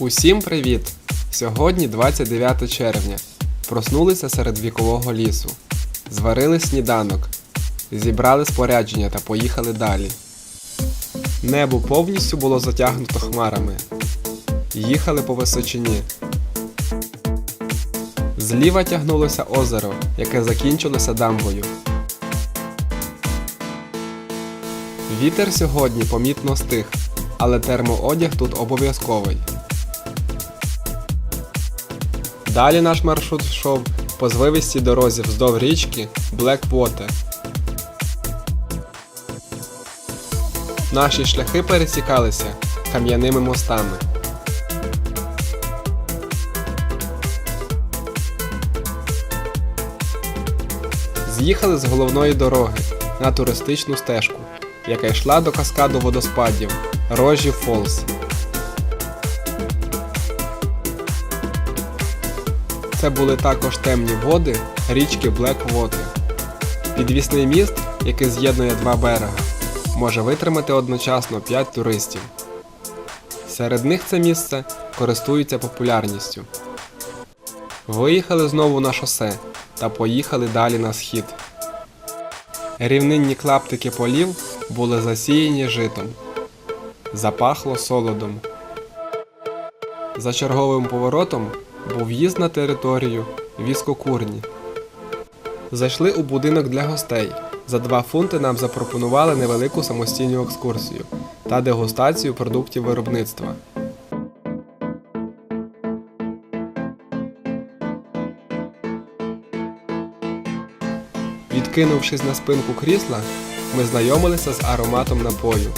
Усім привіт! Сьогодні 29 червня. Проснулися серед вікового лісу. Зварили сніданок, зібрали спорядження та поїхали далі. Небо повністю було затягнуто хмарами. Їхали по височині. Зліва тягнулося озеро, яке закінчилося дамбою. Вітер сьогодні помітно стих, але термоодяг тут обов'язковий. Далі наш маршрут йшов по звивистій дорозі вздовж річки Blackwater. Наші шляхи пересікалися кам'яними мостами. З'їхали з головної дороги на туристичну стежку, яка йшла до каскаду водоспадів Рожі Фолс. Це були також темні води річки Blackwater. Підвісний міст, який з'єднує два берега, може витримати одночасно 5 туристів. Серед них це місце користується популярністю. Виїхали знову на шосе та поїхали далі на схід. Рівнинні клаптики полів були засіяні житом. Запахло солодом. За черговим поворотом був в'їзд на територію віскокурні. Зайшли у будинок для гостей. За 2 фунти нам запропонували невелику самостійну екскурсію та дегустацію продуктів виробництва. Відкинувшись на спинку крісла, ми знайомилися з ароматом напою.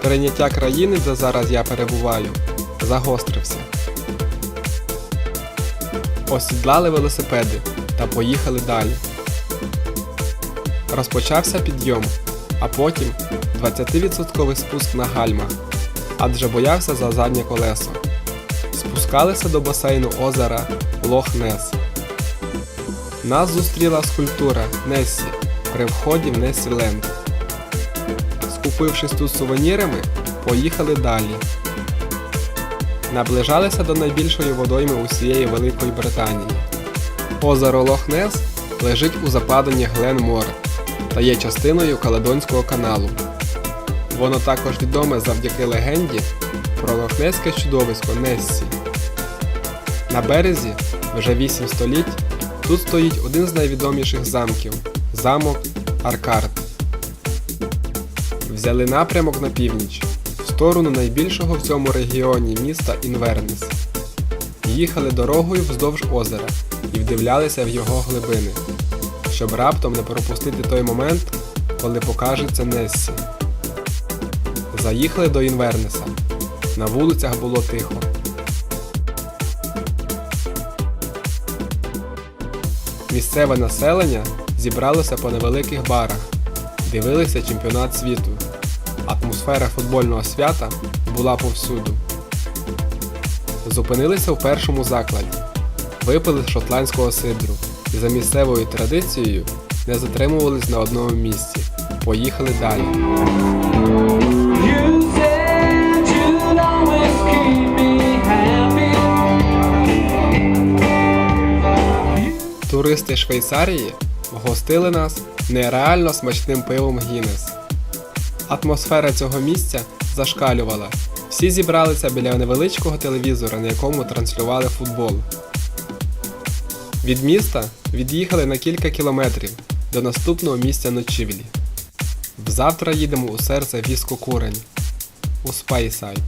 Сприйняття країни, де зараз я перебуваю, загострився. Осідлали велосипеди та поїхали далі. Розпочався підйом, а потім 20% спуск на гальмах, адже боявся за заднє колесо. Спускалися до басейну озера Лох-Нес. Нас зустріла скульптура Нессі при вході в Нессі-Ленд. Скупившись тут сувенірами, поїхали далі. Наближалися до найбільшої водойми усієї Великої Британії. Озеро Лох-Нес лежить у западині Гленмор та є частиною Каледонського каналу. Воно також відоме завдяки легенді про лохнеське чудовисько Нессі. На березі вже 8 століть тут стоїть один з найвідоміших замків замок Аркарт. Взяли напрямок на північ, в сторону найбільшого в цьому регіоні міста Інвернес. Їхали дорогою вздовж озера і вдивлялися в його глибини, щоб раптом не пропустити той момент, коли покажеться Нессі. Заїхали до Інвернеса. На вулицях було тихо. Місцеве населення зібралося по невеликих барах, дивилися чемпіонат світу. Атмосфера футбольного свята була повсюду. Зупинилися в першому закладі, випили шотландського сидру і за місцевою традицією не затримувались на одному місці. Поїхали далі. Туристи Швейцарії вгостили нас нереально смачним пивом Гіннес. Атмосфера цього місця зашкалювала. Всі зібралися біля невеличкого телевізора, на якому транслювали футбол. Від міста від'їхали на кілька кілометрів до наступного місця ночівлі. Взавтра їдемо у серце віскокурень у Спайсайд.